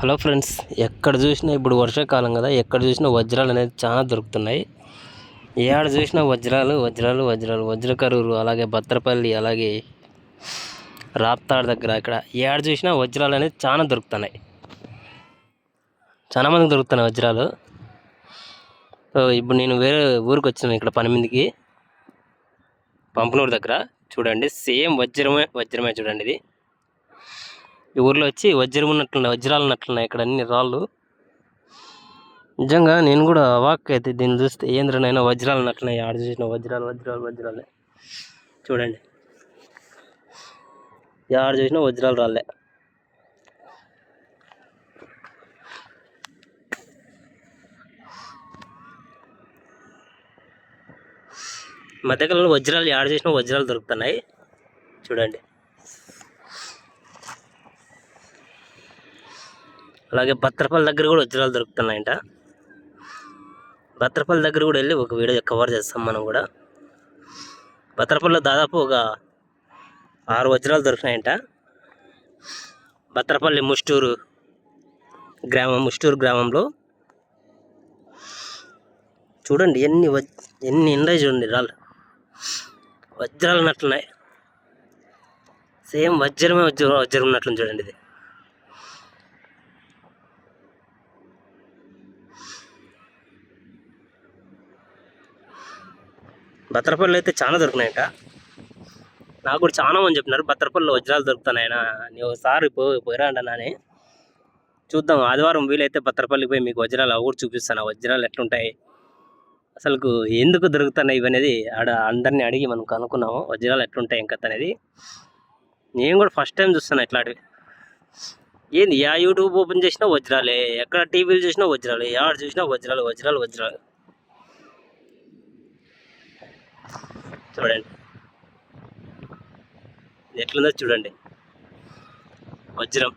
Hello friends. ఎక్కడ చూసినా ఇప్పుడు వర్షాకాలం కదా ఎక్కడ చూసినా వజ్రాలు అనేది చాలా దొరుకుతున్నాయి. ఏడ చూసినా వజ్రాలు వజ్రాలు వజ్రాలు వజ్రకరూరు అలాగే భద్రపల్లి అలాగే రాప్తాడ్ దగ్గర ఇక్కడ ఏడ చూసినా వజ్రాలు అనేది చాలా దొరుకుతున్నాయి. చాలా మందికి దొరుకుతున్నాయి వజ్రాలు. ఇప్పుడు నేను వేరే ఊరికి వచ్చాను ఇక్కడ పని మీదకి. పంపనూరు దగ్గర. చూడండి సేమ్ వజ్రమే వజ్రమే చూడండి ఇది. ఈ ఊర్లో వచ్చి వజ్రం ఉన్నట్లున్నాయి వజ్రాలు ఉన్నట్లున్నాయి ఇక్కడ అన్ని రాళ్ళు. నిజంగా నేను కూడా వాక్ అయితే దీన్ని చూస్తే ఏంద్రనైనా వజ్రాలు ఉన్నట్లున్నాయి ఆడ చూసిన వజ్రాలు వజ్రాలు వజ్రాలే. చూడండి. ఆడ చూసినా వజ్రాలు రాలే మధ్యకాలంలో వజ్రాలు ఆడ చేసిన వజ్రాలు దొరుకుతున్నాయి. చూడండి. అలాగే భద్రపల్లి దగ్గర కూడా వజ్రాలు దొరుకుతున్నాయంట. భద్రపల్లి దగ్గర కూడా వెళ్ళి ఒక వీడియో కవర్ చేస్తాం మనం కూడా. భద్రపల్లిలో దాదాపు ఒక ఆరు వజ్రాలు దొరికినాయంట. భద్రపల్లి ముష్టూరు గ్రామం ముష్టూరు గ్రామంలో. చూడండి ఎన్ని వజ్ ఎన్ని ఉన్నాయి చూడండి రాళ్ళు. వజ్రాలు ఉన్నట్లున్నాయి. సేమ్ వజ్రమే వజ్రం వజ్రం ఉన్నట్లు చూడండి ఇది. భద్రపల్లి అయితే చాలా దొరికినాయట. నాకు కూడా చాలా మంది చెప్పినారు భద్రపల్లిలో వజ్రాలు దొరుకుతానాయన నీ ఒకసారి పో పోయిరా చూద్దాం ఆదివారం వీలైతే బత్తరపల్లికి పోయి మీకు వజ్రాలు అవి కూడా చూపిస్తాను. వజ్రాలు ఎట్లుంటాయి అసలు ఎందుకు దొరుకుతున్నాయి ఇవనేది ఆడ అందరినీ అడిగి మనం కనుక్కున్నాము. వజ్రాలు ఎట్లుంటాయి ఇంకా అనేది. నేను కూడా ఫస్ట్ టైం చూస్తాను ఇట్లాంటివి. ఏంది యా యూట్యూబ్ ఓపెన్ చేసినా వజ్రాలే ఎక్కడ టీవీలు చూసినా వజ్రాలే యాడ చూసినా వజ్రాలు వజ్రాలు వజ్రాలు. చూడండి. ఎట్లుందో చూడండి. వజ్రం.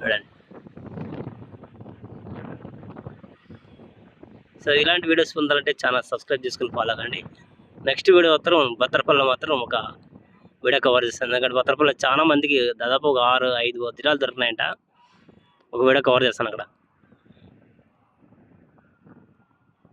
చూడండి. సో ఇలాంటి వీడియోస్ పొందాలంటే ఛానల్ సబ్స్క్రైబ్ చేసుకుని ఫాలో అవ్వండి నెక్స్ట్ వీడియో మాత్రం భద్రపల్లిలో మాత్రం ఒక వీడియో కవర్ చేస్తాను. ఎందుకంటే భద్రపల్లిలో చాలా మందికి దాదాపు ఒక ఆరు ఐదు వజ్రాలు దొరికినాయంట. ఒక వీడియో కవర్ చేస్తాను అక్కడ.